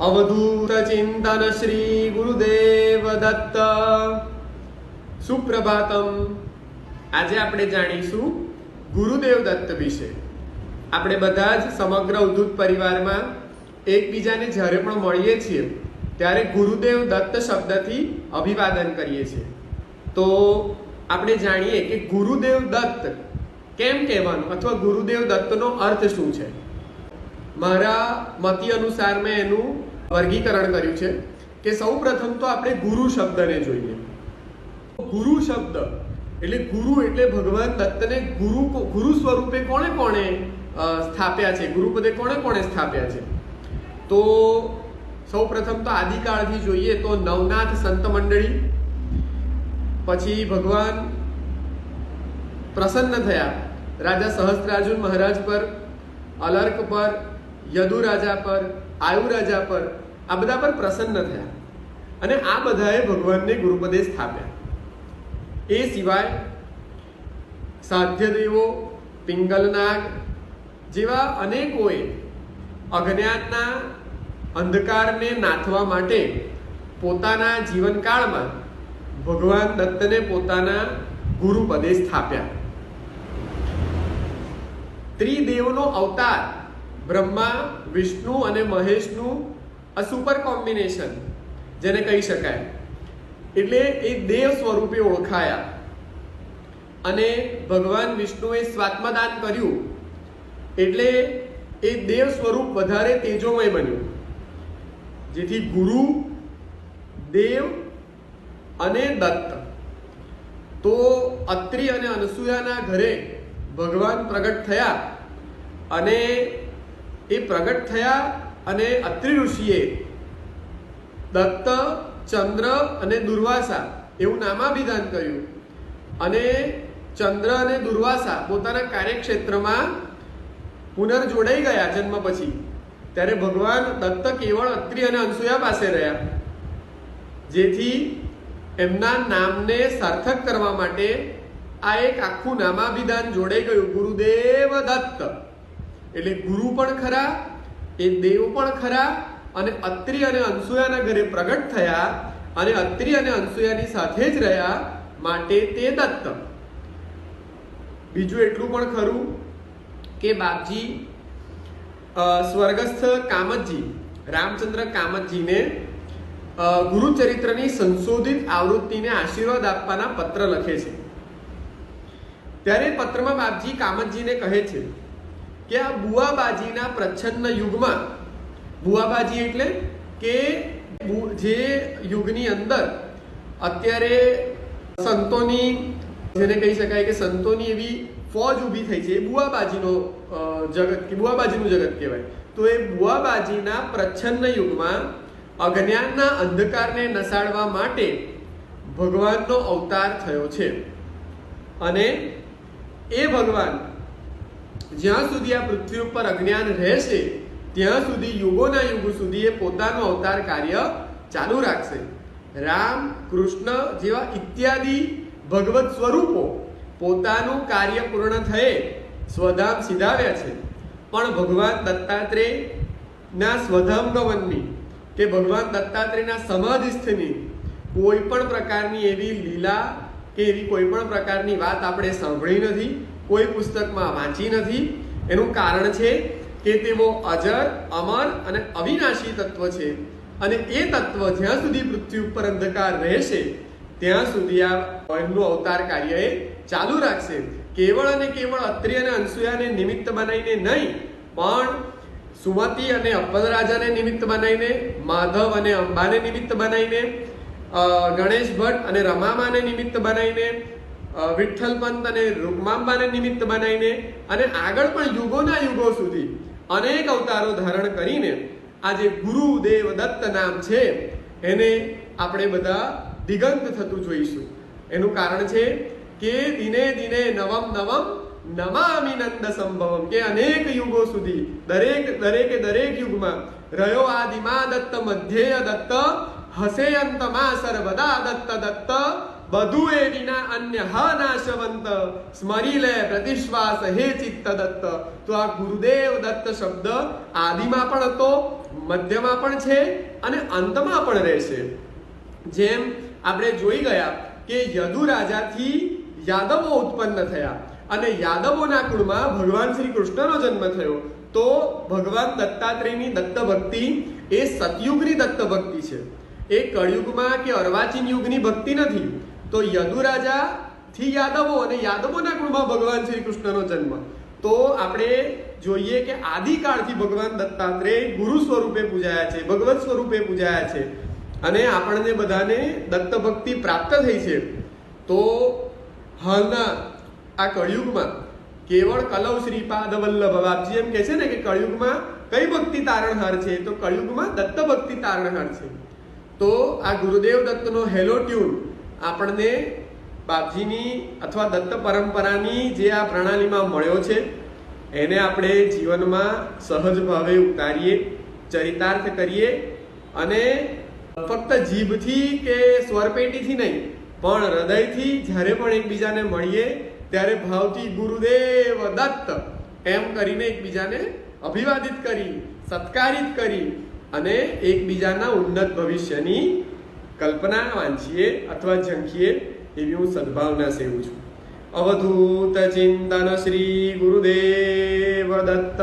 અવધૂત ચિંતન શ્રી ગુરુદેવ દત્ત સુપ્રભાતમ આજે આપણે જાણીશું ગુરુદેવ દત્ત વિશે. આપણે બધા જ સમગ્ર ઉદ્ધૂત પરિવારમાં એકબીજાને જ્યારે પણ મળીએ છીએ, ત્યારે ગુરુદેવ દત્ત શબ્દથી અભિવાદન કરીએ છીએ. તો આપણે જાણીએ કે ગુરુદેવ દત્ત કેમ કહેવાનું? અથવા ગુરુદેવ દત્તનો અર્થ શું છે? મારા મતી અનુસાર મેં એનું વર્ગીકરણ કર્યું છે કે સૌ પ્રથમ તો આપણે ગુરુ શબ્દને જોઈએ. ગુરુ શબ્દ એટલે ગુરુ એટલે ભગવાન દત્તને ગુરુ ગુરુ સ્વરૂપે કોણે કોણે સ્થાપ્યા છે? ગુરુપદે કોણે કોણે સ્થાપ્યા છે? તો સૌ પ્રથમ તો આદિકાળથી જોઈએ તો નવનાથ સંત મંડળી, પછી ભગવાન પ્રસન્ન થયા. રાજા સહસ્ત્રાર્જુન મહારાજ પર, અલર્ક પર યદુ રાજા પર, આયુ રાજા પર, આ બધા પર પ્રસન્ન થયા. અને આ બધાએ ભગવાનને ગુરુપદે સ્થાપ્યા. એ સિવાય સાધ્યદેવો, પિંગલનાગ જેવા અનેકોએ અજ્ઞાનના અંધકારને નાથવા માટે પોતાના જીવનકાળમાં ભગવાન દત્તને પોતાના ગુરુપદે સ્થાપ્યા. ત્રિદેવનો અવતાર બ્રહ્મા, વિષ્ણુ અને મહેશનું આ સુપર કોમ્બિનેશન જેને કહી શકાય. એટલે એ દેવ સ્વરૂપે ઓળખાયા. અને ભગવાન વિષ્ણુએ સ્વાત્મદાન કર્યું. એટલે એ દેવ સ્વરૂપ વધારે તેજોમય બન્યું. જેથી ગુરુ, દેવ અને દત્ત. તો અત્રિ અને અનસૂયાના ઘરે ભગવાન પ્રગટ થયા અને એ પ્રગટ થયા અને અત્રિ ઋષિએ દત્ત, ચંદ્ર અને દુર્વાસા એવું નામાભિધાન કર્યું. અને ચંદ્ર અને દુર્વાસા પોતાના કાર્યક્ષેત્રમાં પુનર્જોડાઈ ગયા જન્મ પછી. ત્યારે ભગવાન દત્ત કેવળ અત્રિ અને અનસૂયા પાસે રહ્યા. જેથી એમના નામને સાર્થક કરવા માટે આ એક આખું નામાભિધાન જોડાઈ ગયું. ગુરુદેવ દત્ત. એટલે ગુરુ પણ ખરા, એ દેવ પણ ખરા, અને અત્રિ અને અનસૂયાના ઘરે પ્રગટ થયા અને અત્રિ અને અનસૂયાની સાથે જ રહ્યા માટે તે દત્ત. બીજું એટલું પણ ખરું કે બાપજી સ્વર્ગસ્થ કામતજી, રામચંદ્ર કામતજીને ગુરુચરિત્રની સંશોધિત આવૃત્તિને આશીર્વાદ આપવાના પત્ર લખે છે. ત્યારે પત્રમાં બાપજી કામતજીને કહે છે કે આ બુઆબાજીના પ્રચ્છન્ન યુગમાં બુઆબાજી એટલે કે જે યુગની અંદર અત્યારે સંતોની, જેને કહી શકાય કે સંતોની એવી ફોજ ઊભી થઈ છે, એ બુઆબાજીનો જગત કે બુઆબાજીનું જગત કહેવાય. તો એ બુઆબાજીના પ્રચ્છન્ન યુગમાં અજ્ઞાનના અંધકારને નસાડવા માટે ભગવાનનો અવતાર થયો છે. અને એ ભગવાન જ્યાં સુધી આ પૃથ્વી ઉપર અજ્ઞાન રહેશે, ત્યાં સુધી યુગોના યુગો સુધી એ પોતાનું અવતાર કાર્ય ચાલુ રાખશે. રામ, કૃષ્ણ જેવા ઇત્યાદિ ભગવત સ્વરૂપો પોતાનું કાર્ય પૂર્ણ થયે, સ્વધામ સિધાવ્યા છે. પણ ભગવાન દત્તાત્રેયના સ્વધામ ગમનની કે ભગવાન દત્તાત્રેયના સમાધિસ્થની કોઈ પણ પ્રકારની એવી લીલા કે એવી કોઈ પણ પ્રકારની વાત આપણે સાંભળી નથી, કોઈ પુસ્તકમાં વાંચી નથી. એનું કારણ છે કે તેઓ અજર, અમર અને અવિનાશી તત્વ છે. અને એ તત્વ જ્યાં સુધી પૃથ્વી ઉપર અંધકાર રહેશે, ત્યાં સુધી આ એમનું અવતાર કાર્ય એ ચાલુ રાખશે. કેવળ અને કેવળ અત્રિ અને અનસૂયાને નિમિત્ત બનાવીને નહીં, પણ સુમતિ અને અપ્પલરાજાને નિમિત્ત બનાવીને, માધવ અને અંબાને નિમિત્ત બનાવીને ગણેશ ભટ્ટ અને રમામાને નિમિત્ત બનાવીને વિઠ્ઠલ પંત અને રૂકમાંબાને નિમિત્ત બનાવીને અને આગળ પણ યુગોના યુગો સુધી અનેક અવતારો ધારણ કરીને આ જે ગુરુદેવ દત્ત નામ છે, એને આપણે બધા દિગંત થતું જોઈશું. એનું કારણ છે કે દિને દિને નવમ નવમ નમામિ નંદ સંભવમ કે અનેક યુગો સુધી દરેક દરેકે દરેક યુગમાં રહ્યો આદિમા દત્ત, મધ્યેય દત્ત હસે અંતમાં સર્વદા દત્ત દત્ત બધું એ વિના અન્ય હ નાશવંત સ્મરી લે પ્રતિશ્વાસ હે ચિત્ત દત્ત તો આ ગુરુદેવ દત્ત શબ્દ આદિમાં પણ હતો મધ્યમાં પણ છે અને અંતમાં પણ રહેશે જેમ આપણે જોઈ ગયા કે યદુ રાજાથી યાદવો ઉત્પન્ન થયા અને યાદવોના કુળમાં ભગવાન શ્રી કૃષ્ણનો જન્મ થયો. તો ભગવાન દત્તાત્રેયની દત્ત ભક્તિ એ સતયુગની દત્ત ભક્તિ છે. એ કળયુગમાં કે અર્વાચીન યુગની ભક્તિ નથી, તો યદુરાજાથી યાદવો અને યાદવોના કુળમાં ભગવાન શ્રી કૃષ્ણનો જન્મ. તો આપણે જોઈએ કે આદિકાળથી ભગવાન દત્તાત્રેય ગુરુ સ્વરૂપે પૂજાયા છે, ભગવત સ્વરૂપે પૂજાયા છે અને આપણને બધાને દત્ત ભક્તિ પ્રાપ્ત થઈ છે. તો હાલના આ કળયુગમાં કેવળ કલવ શ્રીપાદ વલ્લભ બાપજી એમ કહે છે ને કે કળયુગમાં કઈ ભક્તિ તારણહાર છે, તો કળયુગમાં દત્ત ભક્તિ તારણહાર છે. તો આ ગુરુદેવ દત્તનો હેલો ટ્યુન આપણને બાપજીની અથવા દત્ત પરંપરાની જે આ પ્રણાલીમાં મળ્યો છે, એને આપણે જીવનમાં સહજ ભાવે ઉતારીએ, ચરિતાર્થ કરીએ અને ફક્ત જીભથી કે સ્વરપેટીથી નહીં, પણ હૃદયથી જ્યારે પણ એકબીજાને મળીએ, ત્યારે ભાવથી ગુરુદેવ દત્ત, એમ કરીને એકબીજાને અભિવાદિત કરી, સત્કારિત કરી અને એકબીજાના ઉન્નત ભવિષ્યની કલ્પના વાંચીએ અથવા ઝંખીએ એવી હું સદભાવના સેવું છું. અવધૂત ચિંતન શ્રી ગુરુદેવ દત્ત.